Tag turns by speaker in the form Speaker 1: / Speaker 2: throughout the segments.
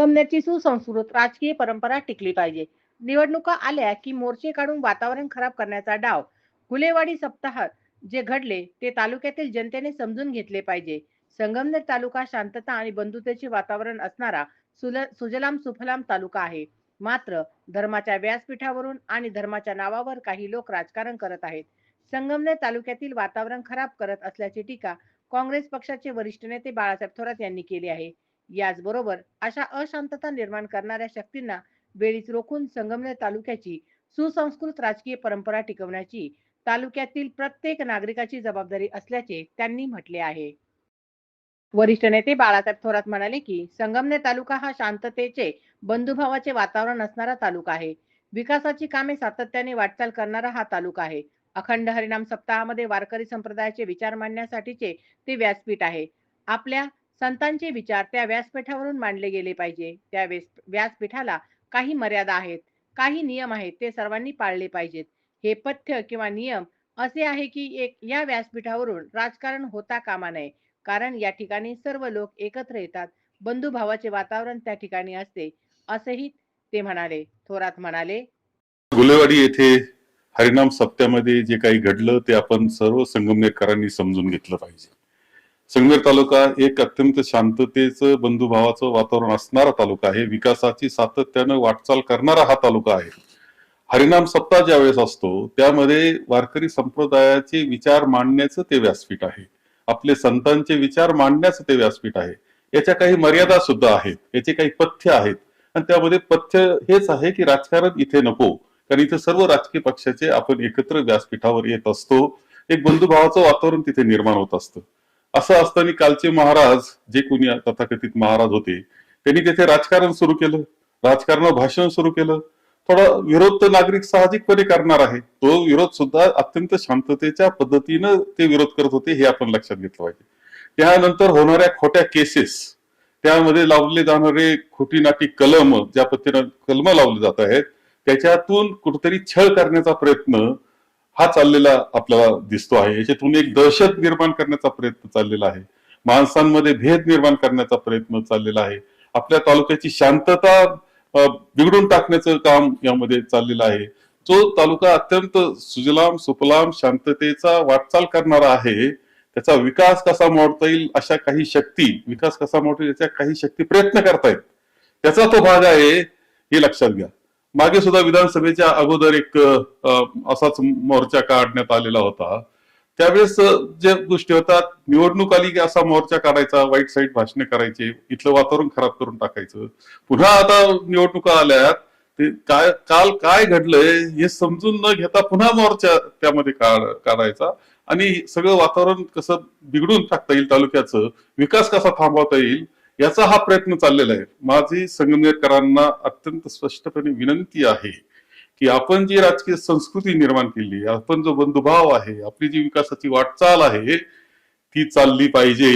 Speaker 1: जमण्याची सुसंस्कृत राजकीय परंपरा टिकली पाहिजे. निवडणुका आल्या की मोर्चे काढून वातावरण खराब करण्याचा डाव. गुलेवाडी सप्ताहात जे घडले ते तालुक्यातील जनतेने समजून घेतले पाहिजे. संगमनेर तालुका शांतता आणि बंधुतेचे वातावरण असणारा सुजलाम सुफलाम तालुका आहे. मात्र धर्माच्या व्यासपीठावरून आणि धर्माच्या नावावर काही लोक राजकारण करत आहेत. संगमनेर तालुक्यातील वातावरण खराब करत असल्याची टीका काँग्रेस पक्षाचे वरिष्ठ नेते बाळासाहेब थोरात यांनी केली आहे. याचबरोबर अशा अशांतता निर्माण करणाऱ्या शक्तींना वेळीच रोखून संगमनेर तालुक्याची सुसंस्कृत राजकीय परंपरा टिकवण्याची तालुक्यातील प्रत्येक नागरिकाची जबाबदारी असल्याचे त्यांनी म्हटले आहे. वरिष्ठ नेते बाळासाहेब थोरात म्हणाले की संगमनेर तालुका हा शांततेचे बंधुभावाचे वातावरण असणारा तालुका आहे. विकासाची कामे सातत्याने वाटचाल करणारा हा तालुका आहे. अखंड हरिनाम सप्ताहामध्ये वारकरी संप्रदायाचे विचार मांडण्यासाठीचे ते व्यासपीठ आहे. आपल्या संतांचे विचार त्या व्यासपीठावरून मांडले गेले पाहिजे. त्या व्यासपीठाला काही मर्यादा आहेत. काही नियम आहेत. ते सर्वांनी पाळले पाहिजेत. हे पथ्य किंवा नियम असे आहे की एक या व्यासपीठावरून राजकारण होता कामा नये. कारण या ठिकाणी सर्व लोक एकत्र येतात. बंधुभावाचे वातावरण त्या ठिकाणी असते. असेही ते म्हणाले. थोरात म्हणाले
Speaker 2: गुलेवाडी येथे हरिनाम सप्त्यामध्ये जे काही घडलं ते आपण सर्व संगमनेरकरांनी समजून घेतलं पाहिजे. संगमेर तालुका एक अत्यंत शांततेचं बंधुभावाचं वातावरण असणारा तालुका आहे. विकासाची सातत्यानं वाटचाल करणारा हा तालुका आहे. हरिनाम सप्ताह ज्या वेळेस असतो त्यामध्ये वारकरी संप्रदायाचे विचार मांडण्याचं ते व्यासपीठ आहे. आपले संतांचे विचार मांडण्याचं ते व्यासपीठ आहे. याच्या काही मर्यादा सुद्धा आहेत. याचे काही पथ्य आहेत. आणि त्यामध्ये पथ्य हेच आहे की राजकारण इथे नको. कारण इथे सर्व राजकीय पक्षाचे आपण एकत्र व्यासपीठावर येत असतो. एक बंधुभावाचं वातावरण तिथे निर्माण होत असतं. असं असताना कालचे महाराज जे कोणी तथाकथित महाराज होते त्यांनी तिथे राजकारण सुरू केलं. राजकारण भाषण सुरू केलं. थोडा विरोध तर नागरिक साहजिकपणे करणार आहे. तो विरोध सुद्धा अत्यंत शांततेच्या पद्धतीनं ते विरोध करत होते हे आपण लक्षात घेतलं पाहिजे. त्यानंतर होणाऱ्या खोट्या केसेस त्यामध्ये लावले जाणारे खोटी नाटी कलम ज्या पद्धतीनं कलम लावले जात आहेत त्याच्यातून कुठेतरी छळ करण्याचा प्रयत्न हा चाललेला आपल्याला दिसतो आहे. याच्यातून एक दहशत निर्माण करण्याचा प्रयत्न चाललेला आहे. माणसांमध्ये भेद निर्माण करण्याचा प्रयत्न चाललेला आहे. आपल्या तालुक्याची शांतता बिघडून टाकण्याचं काम यामध्ये चाललेलं आहे. जो तालुका अत्यंत सुजलाम सुफलाम शांततेचा वाटचाल करणारा आहे त्याचा विकास कसा मोडता येईल अशा काही शक्ती विकास कसा मोडता येईल याच्या काही शक्ती प्रयत्न करतायत. त्याचा तो भाग आहे हे लक्षात घ्या. मागे सुद्धा विधानसभेच्या अगोदर एक असाच मोर्चा काढण्यात आलेला होता. त्यावेळेस जे ज्या गोष्टी होतात निवडणूक आली की असा मोर्चा काढायचा वाईट साईट भाषणे करायचे इथलं वातावरण खराब करून टाकायचं. पुन्हा आता निवडणुका आल्यात ते काय काल काय घडलंय हे समजून न घेता पुन्हा मोर्चा त्यामध्ये काढायचा. आणि सगळं वातावरण कसं बिघडून टाकता येईल तालुक्याचं विकास कसा थांबवता येईल याचा हा प्रयत्न चाललेला आहे. माझी संगमनेरकरांना अत्यंत स्पष्टपणे विनंती आहे की आपण जी राजकीय संस्कृती निर्माण केली आपण जो बंधुभाव आहे आपली जी विकासाची वाटचाल आहे ती चालली पाहिजे.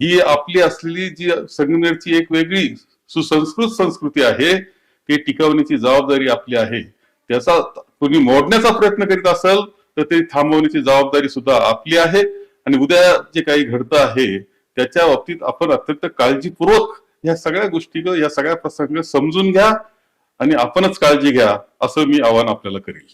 Speaker 2: ही आपली असलेली जी संगमनेरची एक वेगळी सुसंस्कृत संस्कृती आहे ती टिकवण्याची जबाबदारी आपली आहे. त्याचा कोणी मोडण्याचा प्रयत्न करीत असेल तर ते थांबवण्याची जबाबदारी सुद्धा आपली आहे. आणि उद्या जे काही घडतं आहे त्याच्या बाबतीत आपण अत्यंत काळजीपूर्वक या सगळ्या गोष्टी या सगळ्या प्रसंग समजून घ्या आणि आपणच काळजी घ्या असं मी आवाहन आपल्याला करेल.